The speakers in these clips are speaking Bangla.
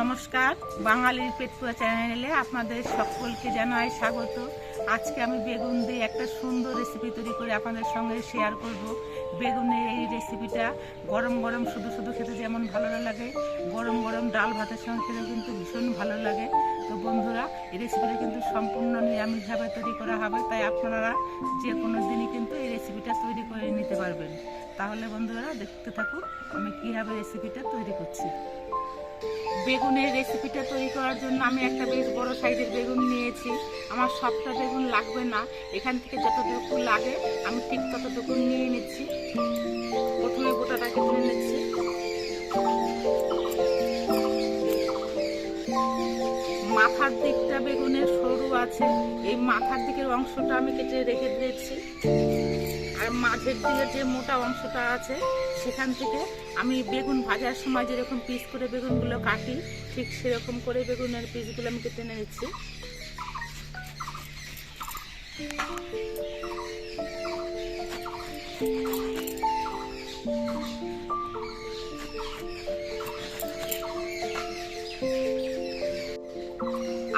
নমস্কার, বাঙালির পেটপুয়া চ্যানেলে আপনাদের সকলকে জানাই স্বাগত। আজকে আমি বেগুন দিয়ে একটা সুন্দর রেসিপি তৈরি করে আপনাদের সঙ্গে শেয়ার করব। বেগুনের এই রেসিপিটা গরম গরম শুধু শুধু খেতে যেমন ভালো লাগে, গরম গরম ডাল ভাতের সঙ্গে খেতে কিন্তু ভীষণ ভালো লাগে। তো বন্ধুরা, এই রেসিপিটা কিন্তু সম্পূর্ণ নিরামিষভাবে তৈরি করা হবে, তাই আপনারা যে কোনো দিনই কিন্তু এই রেসিপিটা তৈরি করে নিতে পারবেন। তাহলে বন্ধুরা, দেখতে থাকুন আমি কীভাবে রেসিপিটা তৈরি করছি। বেগুনের রেসিপিটা তৈরি করার জন্য আমি একটা বেশ বড় সাইজের বেগুন নিয়েছি। আমার সবটা বেগুন লাগবে না। এখান থেকে যতটুকু লাগে, আমি ঠিক ততটুকু নিয়ে নিচ্ছি। প্রথমে গোটাটাকে তুলে নিচ্ছি। মাথার দিকটা বেগুনের সরু আছে। এই মাথার দিকের অংশটা আমি কেটে রেখে দিয়েছি। আর মাঝের দিকে যে মোটা অংশটা আছে সেখান থেকে আমি বেগুন ভাজার সময় যেরকম পিস করে বেগুনগুলো কাটি, ঠিক সেরকম করে বেগুনের পিসগুলো আমি কেটে নিয়েছি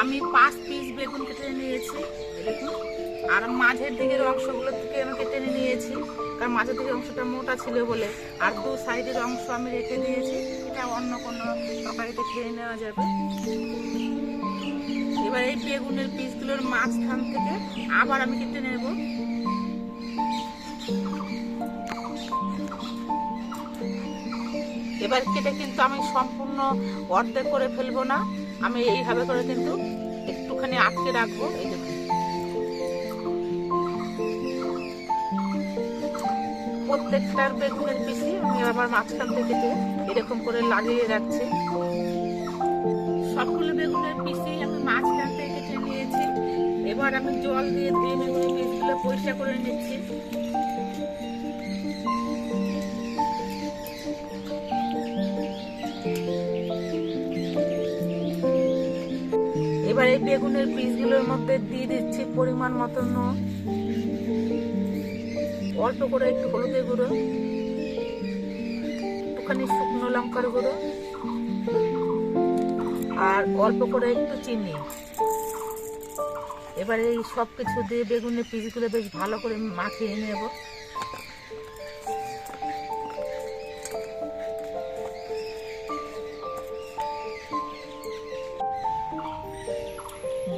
আমি পাঁচ পিস বেগুন কেটে নিয়েছি আর মাঝের দিকের অংশগুলো থেকে আমি কেটে নিয়েছি। কারণ মাঝের দিকের অংশটা মোটা ছিল বলে। আর দু সাইডের অংশ আমি রেখে দিয়েছি, এটা অন্য কোনো তরকারিতে খেয়ে নেওয়া যাবে। এবার এই বেগুনের পিসগুলোর মাঝখান থেকে আবার আমি কেটে নেব। এবার কেটে কিন্তু আমি সম্পূর্ণ অর্ধেক করে ফেলব না, আমি এইভাবে করে কিন্তু একটুখানি আটকে রাখব। এই প্রত্যেকটার বেগুনের পিসি আমি আবার মাঝখান থেকে এরকম করে লাগিয়ে রাখছি। সবগুলো বেগুনের পিসি আমি মাঝখান থেকে কেটে নিয়েছি। এবার আমি জল দিয়ে ধুয়ে বেগুনের পিসগুলো পরিষ্কার করে নিচ্ছি। এবার এই বেগুনের পিসগুলোর মধ্যে দিয়ে দিচ্ছি পরিমাণ মতো নুন। অল্প করে একটু হলুদের গুঁড়ো, একটুখানি শুকনো লঙ্কার গুঁড়ো, আর অল্প করে একটু চিনি। এবারে এই সব কিছু দিয়ে বেগুনের পিসগুলো বেশ ভালো করে মাখিয়ে নেব।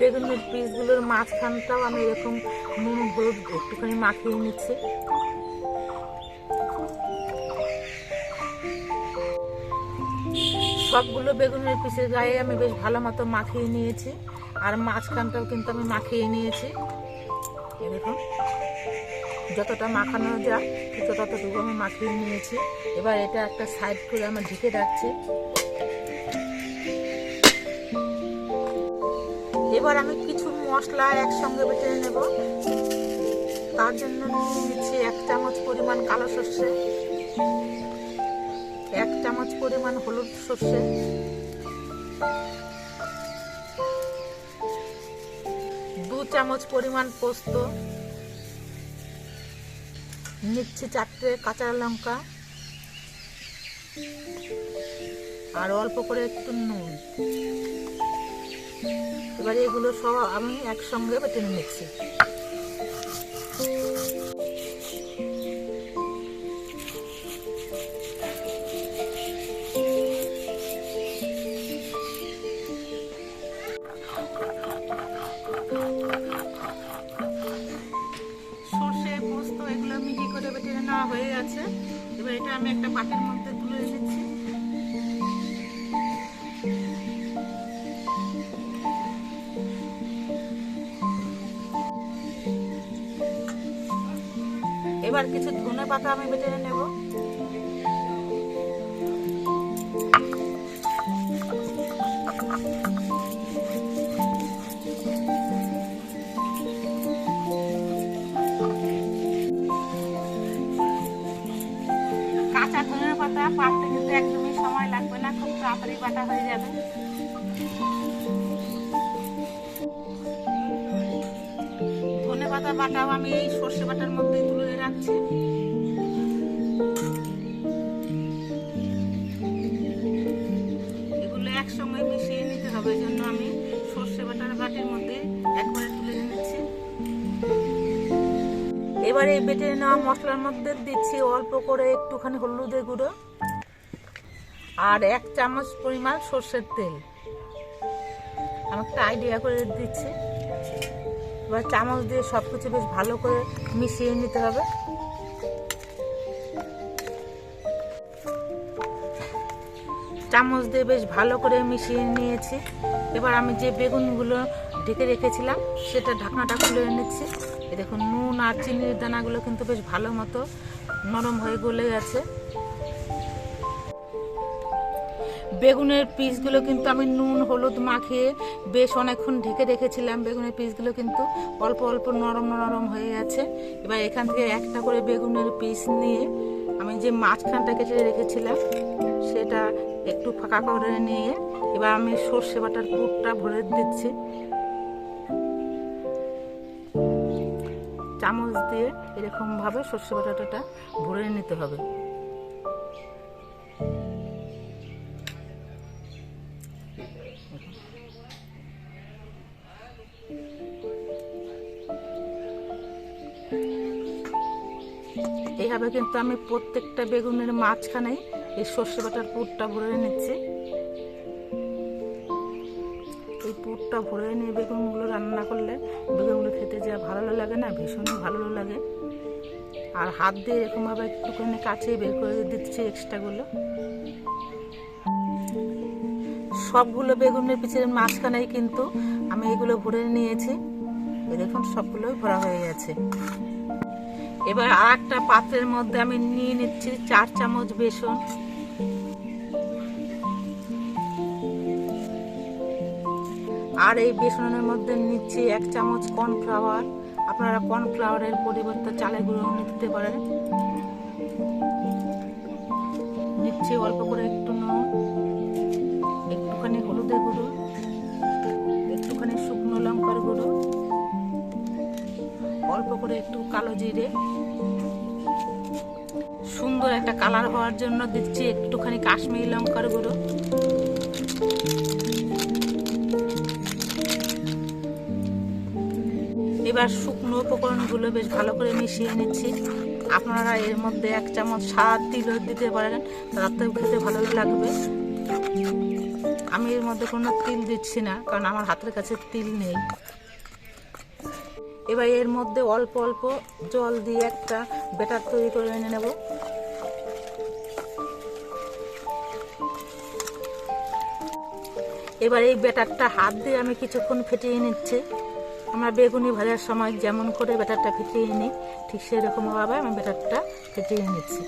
বেগুনের পিসগুলোর মাঝখানটাও আমি এরকম নুন, হলুদ একটুখানি মাখিয়ে নিচ্ছি। সবগুলো বেগুনের পিসের গায়ে আমি বেশ ভালো মতো মাখিয়ে নিয়েছি, আর মাঝখানটাও কিন্তু আমি মাখিয়ে নিয়েছি। এরকম যতটা মাখানো যায় ততটুকু আমি মাখিয়ে নিয়েছি। এবার এটা একটা সাইড করে আমি ঢেকে রাখছি। এবার আমি কিছু মশলা একসঙ্গে বেটে নেব। তার জন্য নিয়ে নিচ্ছি এক চামচ পরিমাণ কালো সর্ষে, এক চামচ পরিমাণ হলুদ সর্ষে, দু চামচ পরিমাণ পোস্ত, নিচ্ছি চারটে কাঁচা লঙ্কা আর অল্প করে একটু নুন। এবারে এগুলো সব আমি একসঙ্গে বেটে নিচ্ছি। সর্ষে, পোস্ত, এগুলো মিহি করে বেটে নেওয়া হয়ে গেছে? এবার এটা আমি একটা পাটের মধ্যে ধনে পাতা আমি বেটে নেব। কাঁচা ধনে পাতা পাকতে কিন্তু একদমই সময় লাগবে না, খুব তাড়াতাড়ি বাটা হয়ে যাবে। ধনে পাতা বাটাও আমি এই সর্ষে বাটার মধ্যেই তুলে রাখছি। এবার এই বেটে নেওয়া মশলার মধ্যে দিচ্ছি অল্প করে একটুখানি হলুদের গুঁড়ো আর এক চামচ পরিমাণ সর্ষের তেল। আমি একটা আইডিয়া করে দিচ্ছি। এবার চামচ দিয়ে সব কিছু বেশ ভালো করে মিশিয়ে নিতে হবে। চামচ দিয়ে বেশ ভালো করে মিশিয়ে নিয়েছি। এবার আমি যে বেগুনগুলো ঢেকে রেখেছিলাম, সেটা ঢাকনাটা খুলে এই দেখুন, নুন আর চিনির দানাগুলো কিন্তু বেশ ভালো মতো নরম হয়ে গলে গেছে। বেগুনের পিসগুলো কিন্তু আমি নুন, হলুদ মাখিয়ে বেশ অনেকক্ষণ ঢেকে রেখেছিলাম। বেগুনের পিসগুলো কিন্তু অল্প অল্প নরম নরম হয়ে গেছে। এবার এখান থেকে একটা করে বেগুনের পিস নিয়ে আমি যে মাঝখানটা কেটে রেখেছিলাম, সেটা একটু ফাঁকা করে নিয়ে এবার আমি সর্ষে বাটার পুরটা ভরে দিচ্ছি। চামচ দিয়ে এরকমভাবে সর্ষে বাটাটা ভরে নিতে হবে। এইভাবে কিন্তু আমি প্রত্যেকটা বেগুনের মাঝখানেই এই সর্ষে বাটার পুরটা ভরে নিচ্ছি এই পুরটা ভরে নিয়ে বেগুনগুলো রান্না করলে বেগুনগুলো খেতে যা ভালো লাগে না ভীষণই ভালো লাগে। আর হাত দিয়ে এরকমভাবে একটুখানি কাছে বের করে দিচ্ছি এক্সট্রাগুলো। সবগুলো বেগুনের পিছের মাঝখানেই কিন্তু আমি এগুলো ভরে নিয়েছি। দেখুন, সবগুলোই ভরা হয়ে গেছে। এবার আর একটা পাত্রের মধ্যে আমি নিয়ে নিচ্ছি চার চামচ বেসন। আর এই বেসনের মধ্যে নিচ্ছি এক চামচ কর্নফ্লাওয়ার। আপনারা কর্নফ্লাওয়ারের পরিবর্তে চালের গুঁড়ো নিতে পারেন। নিচ্ছি অল্প করে একটু নুন, একটুখানি হলুদের গুঁড়ো, একটুখানি শুকনো লঙ্কার গুঁড়ো, অল্প করে একটু কালো জিরে। সুন্দর একটা কালার হওয়ার জন্য দিচ্ছি একটুখানি কাশ্মীরি লঙ্কার গুঁড়ো। এবার শুকনো উপকরণগুলো বেশ ভালো করে মিশিয়ে নিচ্ছি। আপনারা এর মধ্যে এক চামচ সাদা তিলও দিতে পারেন তাতেও খেতে ভালো লাগবে। আমি এর মধ্যে কোনো তিল দিচ্ছি না, কারণ আমার হাতের কাছে তিল নেই। এবার এর মধ্যে অল্প অল্প জল দিয়ে একটা ব্যাটার তৈরি করে এনে নেব। এবার এই ব্যাটারটা হাত দিয়ে আমি কিছুক্ষণ ফেটিয়ে নিচ্ছি। আমরা বেগুনি ভাজার সময় যেমন করে ব্যাটারটা ফেটিয়ে নিই, ঠিক সেই রকমভাবে আমি ব্যাটারটা ফেটিয়ে নিচ্ছি।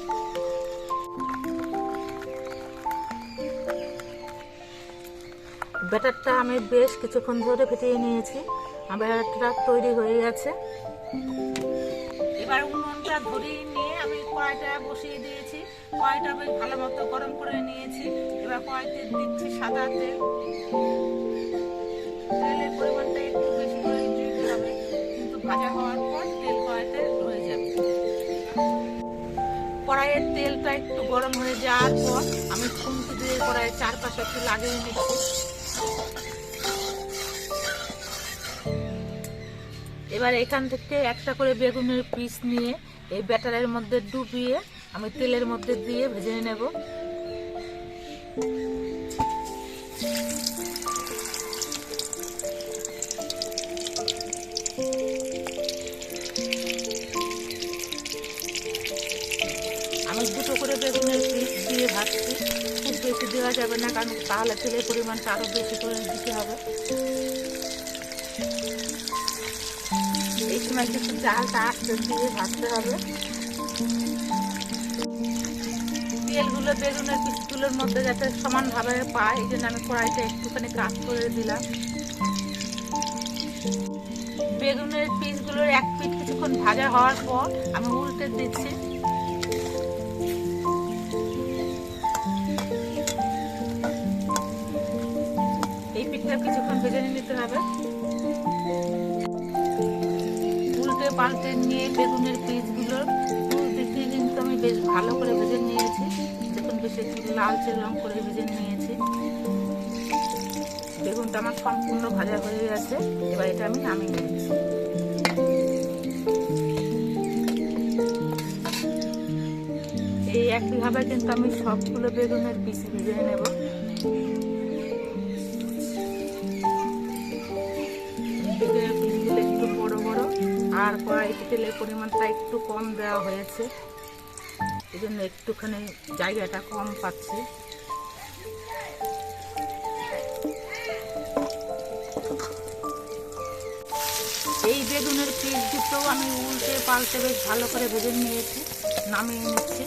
ব্যাটারটা আমি বেশ কিছুক্ষণ ধরে ফেটিয়ে নিয়েছি। আমার ব্যাটারটা তৈরি হয়ে গেছে। এবার উনুনটা ধরিয়ে নিয়ে আমি কড়াইটা বসিয়ে দিয়েছি। কড়াইটা বেশ ভালো মতো গরম করে নিয়েছি। এবার কড়াইতে দিচ্ছি সাদা তেল। তেলের পরিমাণটা একটু বেশি কিন্তু ভাজা হওয়ার পর তেল কড়াইতে হয়ে যাবে। কড়াইয়ের তেলটা একটু গরম হয়ে যাওয়ার পর আমি খুন্তি দিয়ে কড়াইয়ের চারপাশে একটু লাগিয়ে নিচ্ছি। এবার এখান থেকে একটা করে বেগুনের পিস নিয়ে এই ব্যাটারের মধ্যে ডুবিয়ে আমি তেলের মধ্যে দিয়ে ভেজে নেব। বেশি দেওয়া যাবে না, কারণ তাহলে তেলের পরিমাণটা আরও বেশি করে দিতে হবে। এই সময় কিছু চালটা আস্তে দিয়ে ভাজতে হবে। তেলগুলো বেগুনের পিসগুলোর মধ্যে যাতে সমানভাবে পায়, এই জন্য আমি কড়াইটা একটুখানি কাজ করে দিলাম। বেগুনের পিসগুলোর এক পিঠ কিছুক্ষণ ভাজা হওয়ার পর আমি উল্টে দিচ্ছি। কিছুক্ষণ ভেজে নিতে হবে। উল্টে পাল্টে নিয়ে বেগুনের পিসগুলো দিকে কিন্তু আমি বেশ ভালো করে ভেজে নিয়েছি। দেখুন বেশ লালচে রং করে ভেজে নিয়েছি। বেগুনটা আমার সম্পূর্ণ ভাজা হয়ে গেছে। এবার এটা আমি নামিয়ে নিচ্ছি। এই একইভাবে কিন্তু আমি সবগুলো বেগুনের পিস ভেজে নেব। আর কড়াইতে তেলের পরিমাণটা একটু কম দেওয়া হয়েছে। এই জন্য একটুখানি জায়গাটা কম পাচ্ছি। এই বেগুনের পিস দুটো আমি উল্টে পাল্টে বেশ ভালো করে ভেজে নিয়েছি, নামিয়ে নিচ্ছি।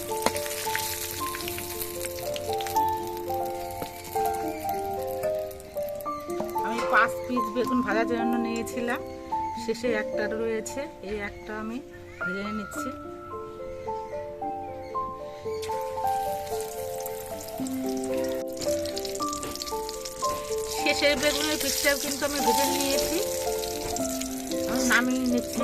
আমি পাঁচ পিস বেগুন ভাজার জন্য নিয়েছিলাম। শেষে একটা রয়েছে, এই একটা আমি ভেজে নিচ্ছি। শেষের বেগুনের পিসটাও কিন্তু আমি ভেজে নিয়েছি। আমি নামিয়ে নিচ্ছি।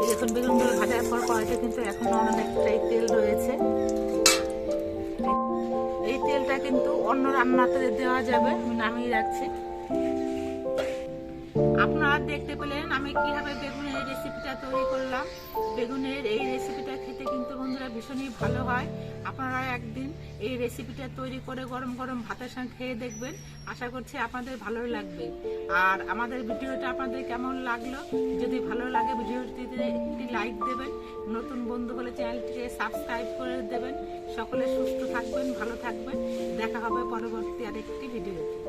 এই দেখুন, বেগুনগুলো ভাজার পর কড়াইতে কিন্তু এখনও অনেকটাই তেল রয়েছে। এই তেলটা কিন্তু অন্য রান্নাতে দেওয়া যাবে, আমি নামিয়ে রাখছি। আপনারা দেখতে পেলেন আমি কীভাবে বেগুনের রেসিপিটা তৈরি করলাম। বেগুনের এই রেসিপিটা খেতে কিন্তু বন্ধুরা ভীষণই ভালো হয়। আপনারা একদিন এই রেসিপিটা তৈরি করে গরম গরম ভাতের সঙ্গে খেয়ে দেখবেন। আশা করছি আপনাদের ভালো লাগবে। আর আমাদের ভিডিওটা আপনাদের কেমন লাগল? যদি ভালো লাগে ভিডিওটিতে একটি লাইক দেবেন। নতুন বন্ধু হলে চ্যানেলটিকে সাবস্ক্রাইব করে দেবেন। সকলে সুস্থ থাকবেন, ভালো থাকবেন। দেখা হবে পরবর্তী আরেকটি ভিডিওতে।